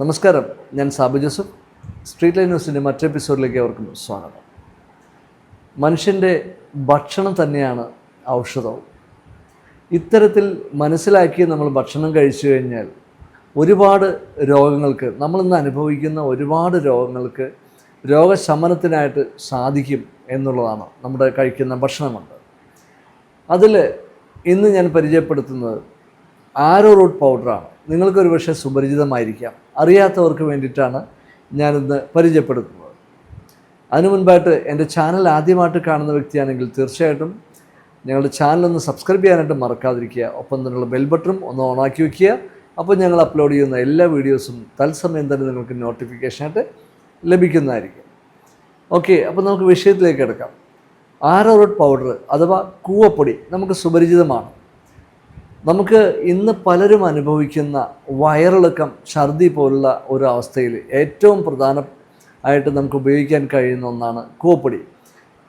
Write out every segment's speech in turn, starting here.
നമസ്കാരം. ഞാൻ Sabu Joseph. Street line ന്യൂസിന്റെ മറ്റെപ്പിസോഡിലേക്ക് അവർക്കും സ്വാഗതം. മനുഷ്യന്റെ ഭക്ഷണം തന്നെയാണ് ഔഷധവും. ഇത്തരത്തിൽ മനസ്സിലാക്കി നമ്മൾ ഭക്ഷണം കഴിച്ചു കഴിഞ്ഞാൽ ഒരുപാട് രോഗങ്ങൾക്ക് നമ്മളിന്ന് അനുഭവിക്കുന്ന ഒരുപാട് രോഗങ്ങൾക്ക് രോഗശമനത്തിനായിട്ട് സാധിക്കും എന്നുള്ളതാണ് നമ്മുടെ കഴിക്കുന്ന ഭക്ഷണമുണ്ട്. അതിൽ ഇന്ന് ഞാൻ പരിചയപ്പെടുത്തുന്നത് ആരോ റൂട്ട് പൗഡറാണ്. നിങ്ങൾക്കൊരു പക്ഷേ സുപരിചിതമായിരിക്കാം. അറിയാത്തവർക്ക് വേണ്ടിയിട്ടാണ് ഞാനിന്ന് പരിചയപ്പെടുത്തുന്നത്. അതിനു മുൻപായിട്ട് എന്റെ ചാനൽ ആദ്യമായിട്ട് കാണുന്ന വ്യക്തിയാണെങ്കിൽ തീർച്ചയായിട്ടും ഞങ്ങളുടെ ചാനലൊന്ന് സബ്സ്ക്രൈബ് ചെയ്യാനായിട്ട് മറക്കാതിരിക്കുക. ഒപ്പം തന്നെയുള്ള ബെൽ ബട്ടണും ഒന്ന് ഓണാക്കി വയ്ക്കുക അപ്പോൾ ഞങ്ങൾ അപ്ലോഡ് ചെയ്യുന്ന എല്ലാ വീഡിയോസും തത്സമയം തന്നെ നിങ്ങൾക്ക് നോട്ടിഫിക്കേഷനായിട്ട് ലഭിക്കുന്നതായിരിക്കും. ഓക്കെ അപ്പോൾ നമുക്ക് വിഷയത്തിലേക്ക് എടുക്കാം ആരോറോട്ട് പൗഡർ അഥവാ കൂവപ്പൊടി നമുക്ക് സുപരിചിതമാണ്. നമുക്ക് ഇന്ന് പലരും അനുഭവിക്കുന്ന വയറിളക്കം ഛർദി പോലുള്ള ഒരു അവസ്ഥയിൽ ഏറ്റവും പ്രധാന ആയിട്ട് നമുക്ക് ഉപയോഗിക്കാൻ കഴിയുന്ന ഒന്നാണ് കൂവപ്പൊടി.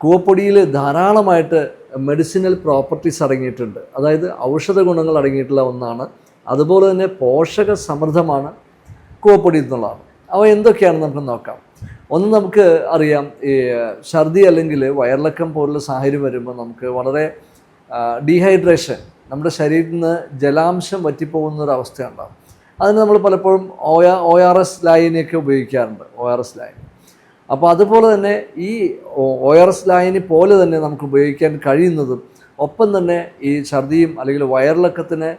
കൂവപ്പൊടിയിൽ ധാരാളമായിട്ട് മെഡിസിനൽ പ്രോപ്പർട്ടീസ് അടങ്ങിയിട്ടുണ്ട്. അതായത് ഔഷധ ഗുണങ്ങൾ അടങ്ങിയിട്ടുള്ള ഒന്നാണ്. അതുപോലെ തന്നെ പോഷക സമൃദ്ധമാണ് കൂവപ്പൊടി എന്നുള്ളതാണ്. അവ എന്തൊക്കെയാണെന്ന് നമുക്ക് നോക്കാം. ഒന്ന് നമുക്ക് അറിയാം ഈ ഛർദി അല്ലെങ്കിൽ വയറിളക്കം പോലുള്ള സാഹചര്യം വരുമ്പോൾ നമുക്ക് വളരെ ഡീഹൈഡ്രേഷൻ നമ്മുടെ ശരീരത്തിൽ നിന്ന് ജലാംശം വറ്റിപ്പോകുന്ന ഒരു അവസ്ഥയുണ്ടാകും. അതിന് നമ്മൾ പലപ്പോഴും ഒ ഒ ആർ എസ് ലായനിയൊക്കെ ഉപയോഗിക്കാറുണ്ട് ഒ ആർ എസ് ലായനി. അപ്പോൾ അതുപോലെ തന്നെ ഈ ഒ ആർ എസ് ലായനി പോലെ തന്നെ നമുക്ക് ഉപയോഗിക്കാൻ കഴിയുന്നതും ഒപ്പം തന്നെ ഈ ഛർദിയും അല്ലെങ്കിൽ വയറിളക്കത്തിന്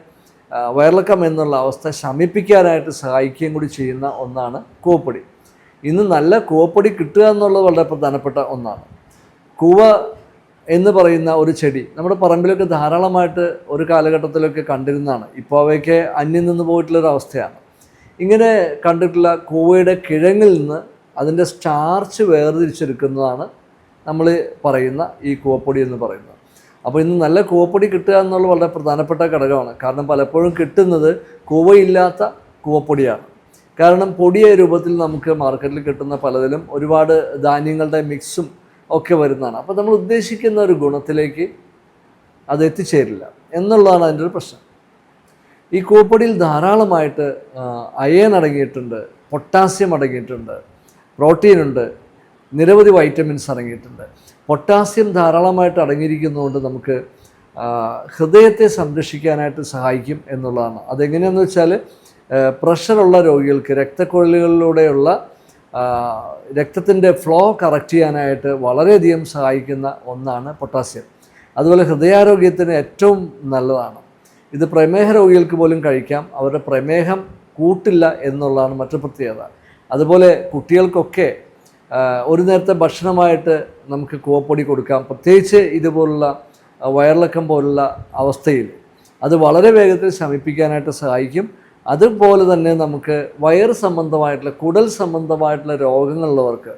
വയറിളക്കം എന്നുള്ള അവസ്ഥ ശമിപ്പിക്കാനായിട്ട് സഹായിക്കുകയും കൂടി ചെയ്യുന്ന ഒന്നാണ് കൂവപ്പൊടി. ഇന്ന് നല്ല കൂവപ്പൊടി കിട്ടുക എന്നുള്ളത് വളരെ പ്രധാനപ്പെട്ട ഒന്നാണ്. കൂവ എന്ന് പറയുന്ന ഒരു ചെടി നമ്മുടെ പറമ്പിലൊക്കെ ധാരാളമായിട്ട് ഒരു കാലഘട്ടത്തിലൊക്കെ കണ്ടിരുന്നതാണ്. ഇപ്പോൾ അവയൊക്കെ അന്യം നിന്ന് പോയിട്ടുള്ളൊരു അവസ്ഥയാണ്. ഇങ്ങനെ കണ്ടിട്ടുള്ള കൂവയുടെ കിഴങ്ങിൽ നിന്ന് അതിന്റെ സ്റ്റാർച്ച് വേർതിരിച്ചെടുക്കുന്നതാണ് നമ്മൾ പറയുന്ന ഈ കൂവപ്പൊടി എന്ന് പറയുന്നത്. അപ്പോൾ ഇന്ന് നല്ല കൂവപ്പൊടി കിട്ടുക എന്നുള്ളത് വളരെ പ്രധാനപ്പെട്ട ഘടകമാണ്. കാരണം പലപ്പോഴും കിട്ടുന്നത് കൂവയില്ലാത്ത കൂവപ്പൊടിയാണ്. കാരണം പൊടിയ രൂപത്തിൽ നമുക്ക് മാർക്കറ്റിൽ കിട്ടുന്ന പലതിലും ഒരുപാട് ധാന്യങ്ങളുടെ മിക്സും ഒക്കെ വരുന്നതാണ്. അപ്പോൾ നമ്മൾ ഉദ്ദേശിക്കുന്ന ഒരു ഗുണത്തിലേക്ക് അത് എത്തിച്ചേരില്ല എന്നുള്ളതാണ് അതിന്റെ ഒരു പ്രശ്നം. ഈ കൂപ്പടിയിൽ ധാരാളമായിട്ട് അയൺ അടങ്ങിയിട്ടുണ്ട് പൊട്ടാസ്യം അടങ്ങിയിട്ടുണ്ട് പ്രോട്ടീൻ ഉണ്ട് നിരവധി വൈറ്റമിൻസ് അടങ്ങിയിട്ടുണ്ട്. പൊട്ടാസ്യം ധാരാളമായിട്ട് അടങ്ങിയിരിക്കുന്നതുകൊണ്ട് നമുക്ക് ഹൃദയത്തെ സംരക്ഷിക്കാനായിട്ട് സഹായിക്കും എന്നുള്ളതാണ്. അതെങ്ങനെയാണെന്ന് വെച്ചാൽ പ്രഷറുള്ള രോഗികൾക്ക് രക്തക്കൊഴലുകളിലൂടെയുള്ള രക്തത്തിന്റെ ഫ്ലോ കറക്റ്റ് ചെയ്യാനായിട്ട് വളരെയധികം സഹായിക്കുന്ന ഒന്നാണ് പൊട്ടാസ്യം. അതുപോലെ ഹൃദയാരോഗ്യത്തിന് ഏറ്റവും നല്ലതാണ്. ഇത് പ്രമേഹ രോഗികൾക്ക് പോലും കഴിക്കാം. അവരുടെ പ്രമേഹം കൂട്ടില്ല എന്നുള്ളതാണ് മറ്റു പ്രത്യേകത. അതുപോലെ കുട്ടികൾക്കൊക്കെ ഒരു നേരത്തെ ഭക്ഷണമായിട്ട് നമുക്ക് കൂവപ്പൊടി കൊടുക്കാം. പ്രത്യേകിച്ച് ഇതുപോലുള്ള വയറിളക്കം പോലുള്ള അവസ്ഥയിൽ. അത് വളരെ വേഗത്തിൽ ശമിപ്പിക്കാനായിട്ട് സഹായിക്കും. അതുപോലെ തന്നെ നമുക്ക് വയർ സംബന്ധമായിട്ടുള്ള കുടൽ സംബന്ധമായിട്ടുള്ള രോഗങ്ങളുള്ളവർക്ക്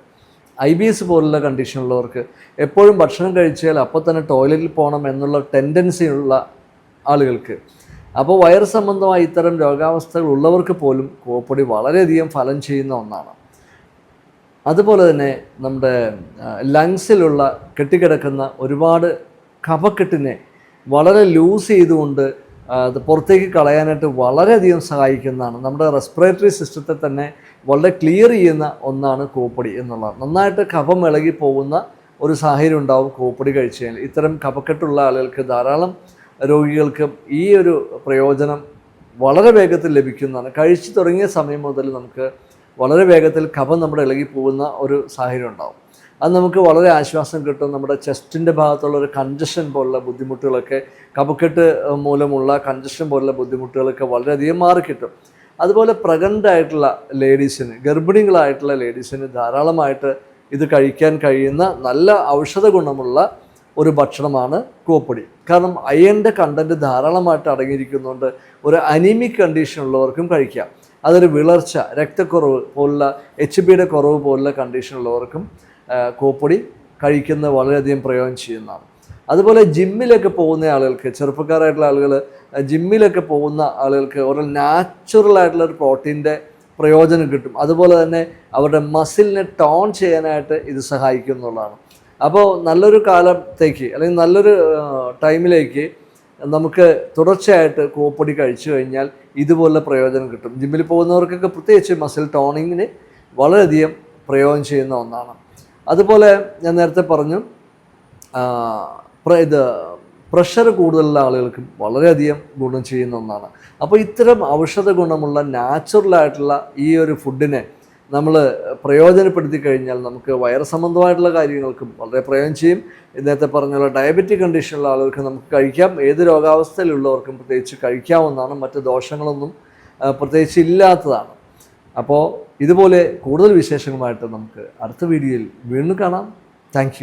ഐ ബി എസ് പോലുള്ള കണ്ടീഷനുള്ളവർക്ക് എപ്പോഴും ഭക്ഷണം കഴിച്ചാൽ അപ്പോൾ തന്നെ ടോയ്ലറ്റിൽ പോകണം എന്നുള്ള ടെൻഡൻസി ഉള്ള ആളുകൾക്ക്. അപ്പോൾ വയർ സംബന്ധമായ ഇത്തരം രോഗാവസ്ഥകൾ ഉള്ളവർക്ക് പോലും കോപ്പൊടി വളരെയധികം ഫലം ചെയ്യുന്ന ഒന്നാണ്. അതുപോലെ തന്നെ നമ്മുടെ ലങ്സിലുള്ള കെട്ടിക്കിടക്കുന്ന ഒരുപാട് കഫക്കെട്ടിനെ വളരെ ലൂസ് ചെയ്തുകൊണ്ട് അത് പുറത്തേക്ക് കളയാനായിട്ട് വളരെയധികം സഹായിക്കുന്നതാണ്. നമ്മുടെ റെസ്പിറേറ്ററി സിസ്റ്റത്തെ തന്നെ വളരെ ക്ലിയർ ചെയ്യുന്ന ഒന്നാണ് കോപ്പടി എന്നുള്ളത്. നന്നായിട്ട് കഫം ഇളകി പോകുന്ന ഒരു സാഹചര്യം ഉണ്ടാവും കോപ്പടി കഴിച്ചു കഴിഞ്ഞാൽ. ഇത്തരം കഫക്കെട്ടുള്ള ആളുകൾക്ക് ധാരാളം രോഗികൾക്ക് ഈ ഒരു പ്രയോജനം വളരെ വേഗത്തിൽ ലഭിക്കുന്നതാണ്. കഴിച്ചു തുടങ്ങിയ സമയം മുതൽ നമുക്ക് വളരെ വേഗത്തിൽ കഫം നമ്മുടെ ഇളകി പോകുന്ന ഒരു സാഹചര്യം ഉണ്ടാവും. അത് നമുക്ക് വളരെ ആശ്വാസം കിട്ടും. നമ്മുടെ ചെസ്റ്റിന്റെ ഭാഗത്തുള്ള ഒരു കൺജഷൻ പോലുള്ള ബുദ്ധിമുട്ടുകളൊക്കെ കപക്കെട്ട് മൂലമുള്ള കൺജഷൻ പോലുള്ള ബുദ്ധിമുട്ടുകളൊക്കെ വളരെയധികം മാറി കിട്ടും. അതുപോലെ പ്രഗ്നന്റ് ആയിട്ടുള്ള ലേഡീസിന് ഗർഭിണികളായിട്ടുള്ള ലേഡീസിന് ധാരാളമായിട്ട് ഇത് കഴിക്കാൻ കഴിയുന്ന നല്ല ഔഷധ ഗുണമുള്ള ഒരു ഭക്ഷണമാണ് കൂവപ്പൊടി. കാരണം അയണിന്റെ കണ്ടന്റ് ധാരാളമായിട്ട് അടങ്ങിയിരിക്കുന്നതുകൊണ്ട് ഒരു അനീമിക് കണ്ടീഷൻ ഉള്ളവർക്കും കഴിക്കാം. അതൊരു വിളർച്ച രക്തക്കുറവ് പോലുള്ള എച്ച് ബിയുടെ കുറവ് പോലുള്ള കണ്ടീഷൻ ഉള്ളവർക്കും കഴിക്കുന്ന കഴിക്കുന്നത് വളരെയധികം പ്രയോജനം ചെയ്യുന്നതാണ്. അതുപോലെ ജിമ്മിലൊക്കെ പോകുന്ന ആളുകൾക്ക് ചെറുപ്പക്കാരായിട്ടുള്ള ആളുകൾ ജിമ്മിലൊക്കെ പോകുന്ന ആളുകൾക്ക് ഒരു നാച്ചുറൽ ആയിട്ടുള്ള ഒരു പ്രോട്ടീന്റെ പ്രയോജനം കിട്ടും. അതുപോലെ തന്നെ അവരുടെ മസിലിനെ ടോൺ ചെയ്യാനായിട്ട് ഇത് സഹായിക്കും എന്നുള്ളതാണ്. അപ്പോൾ നല്ലൊരു കാലത്തേക്ക് അല്ലെങ്കിൽ നല്ലൊരു ടൈമിലേക്ക് നമുക്ക് തുടർച്ചയായിട്ട് കോപ്പൊടി കഴിച്ചു കഴിഞ്ഞാൽ ഇതുപോലെ പ്രയോജനം കിട്ടും. ജിമ്മിൽ പോകുന്നവർക്കൊക്കെ പ്രത്യേകിച്ച് മസിൽ ടോണിങ്ങിന് വളരെയധികം പ്രയോജനം ചെയ്യുന്ന ഒന്നാണ്. അതുപോലെ ഞാൻ നേരത്തെ പറഞ്ഞു ഇത് പ്രഷർ കൂടുതലുള്ള ആളുകൾക്ക് വളരെയധികം ഗുണം ചെയ്യുന്ന ഒന്നാണ്. അപ്പോൾ ഇത്തരം ഔഷധ ഗുണമുള്ള നാച്ചുറലായിട്ടുള്ള ഈ ഒരു ഫുഡിനെ നമ്മൾ പ്രയോജനപ്പെടുത്തി കഴിഞ്ഞാൽ നമുക്ക് വയറ് സംബന്ധമായിട്ടുള്ള കാര്യങ്ങൾക്കും വളരെ പ്രയോജനം ചെയ്യും. നേരത്തെ പറഞ്ഞുള്ള ഡയബറ്റിക് കണ്ടീഷനുള്ള ആളുകൾക്ക് നമുക്ക് കഴിക്കാം. ഏത് രോഗാവസ്ഥയിലുള്ളവർക്കും പ്രത്യേകിച്ച് കഴിക്കാവുന്നതാണ്. മറ്റ് ദോഷങ്ങളൊന്നും പ്രത്യേകിച്ച് ഇല്ലാത്തതാണ്. അപ്പോൾ ഇതുപോലെ കൂടുതൽ വിശേഷങ്ങളുമായിട്ട് നമുക്ക് അടുത്ത വീഡിയോയിൽ വീണ്ടും കാണാം. താങ്ക്